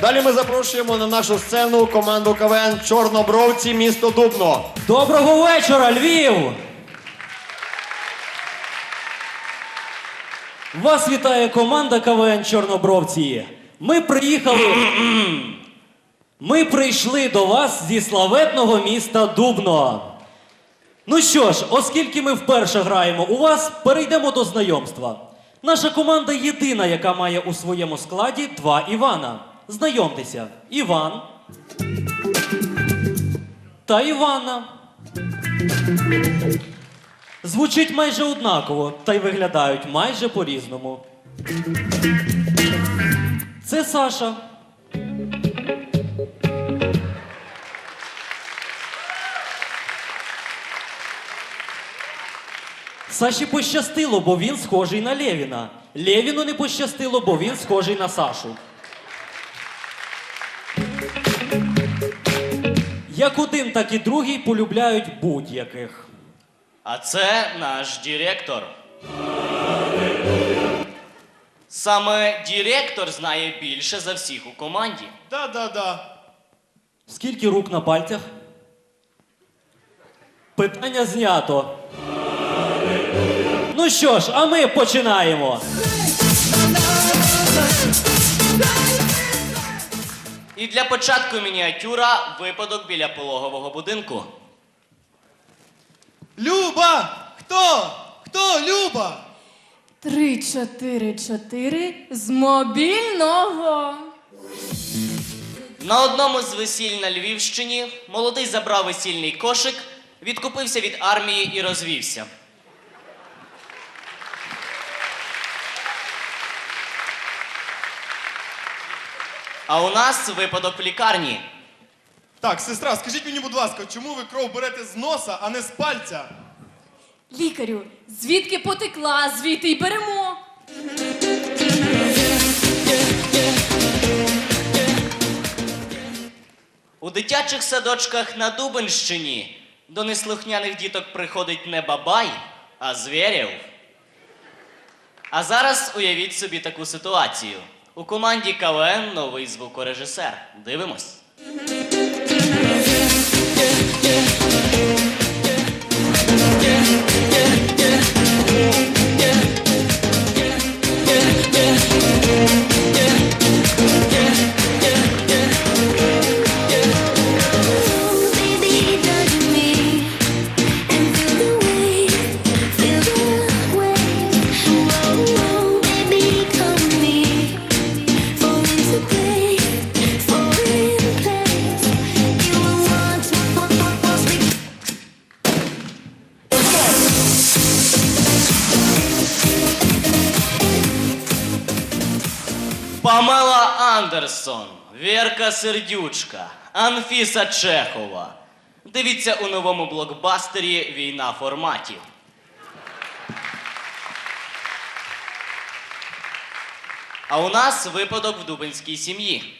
Далі ми запрошуємо на нашу сцену команду КВН Чорнобровці, місто Дубно. Доброго вечора, Львів! Вас вітає команда КВН Чорнобровці. Ми приїхали. Ми прийшли до вас зі славетного міста Дубно. Ну що ж, оскільки ми вперше граємо у вас, перейдемо до знайомства. Наша команда єдина, яка має у своєму складі два Івана. Знайомтеся, Іван та Іванна. Звучить майже однаково, та й виглядають майже по-різному. Це Саша. Саші пощастило, бо він схожий на Левіна. Левіну не пощастило, бо він схожий на Сашу. Як один, так і другий полюбляють будь-яких. А це наш директор. Саме директор знає більше за всіх у команді. Да-да-да. Скільки рук на пальцях? Питання знято. Ну що ж, а ми починаємо. І для початку мініатюра випадок біля пологового будинку. Люба! Хто? Хто Люба? Три, чотири, чотири з мобільного. На одному з весіль на Львівщині молодий забрав весільний кошик, відкупився від армії і розвівся. А у нас випадок в лікарні. Так, сестра, скажіть мені, будь ласка, чому ви кров берете з носа, а не з пальця? Лікарю, звідки потекла, звідти й беремо. У дитячих садочках на Дубенщині до неслухняних діток приходить не бабай, а звірів. А зараз уявіть собі таку ситуацію. У команді КВН новий звукорежисер. Дивимось. Baby, Памела Андерсон, Вірка Сердючка, Анфіса Чехова. Дивіться у новому блокбастері Війна форматів. А у нас випадок в дубинській сім'ї.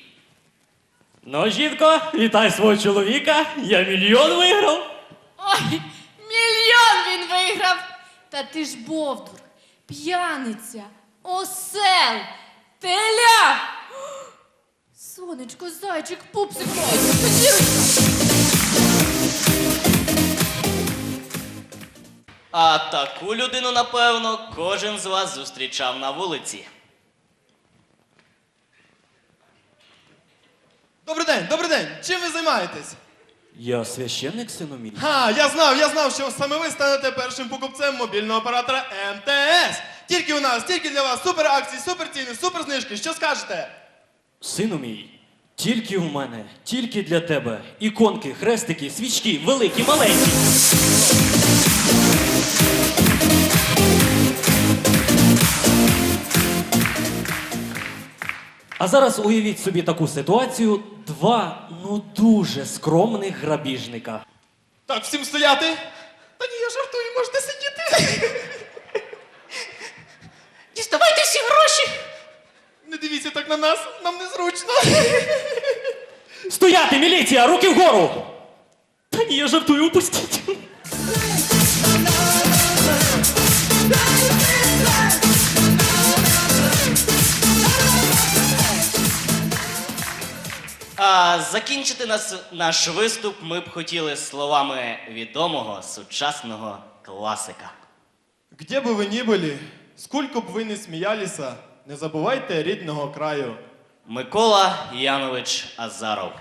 Ну, жінко, вітай свого чоловіка. Я мільйон виграв. Ой, мільйон він виграв. Та ти ж бовдур, п'яниця, осел, теля. Сонечко, зайчик, пупсик мой. А таку людину, напевно, кожен з вас зустрічав на вулиці. Добрий день, добрий день. Чим ви займаєтесь? Я священник синоміль. Ха, я знав, я знав, що саме ви станете першим покупцем мобільного оператора МТС. Тільки у нас, тільки для вас супер акції, супер ціни, супер знижки. Що скажете? Сину мій, тільки в мене, тільки для тебе. Іконки, хрестики, свічки, великі, маленькі. А зараз уявіть собі таку ситуацію: два ну дуже скромних грабіжника. Так, всім стояти. Та ні, я жартую, можете сидіти. Не дивіться так на нас, нам незручно. Стояти, міліція! Руки вгору! Та ні, я жартую, упустіть. А закінчити нас, наш виступ ми б хотіли словами відомого сучасного класика. Где бы вы ни были, сколько б ви не сміялися, Не забувайте рідного краю. Микола Янович Азаров.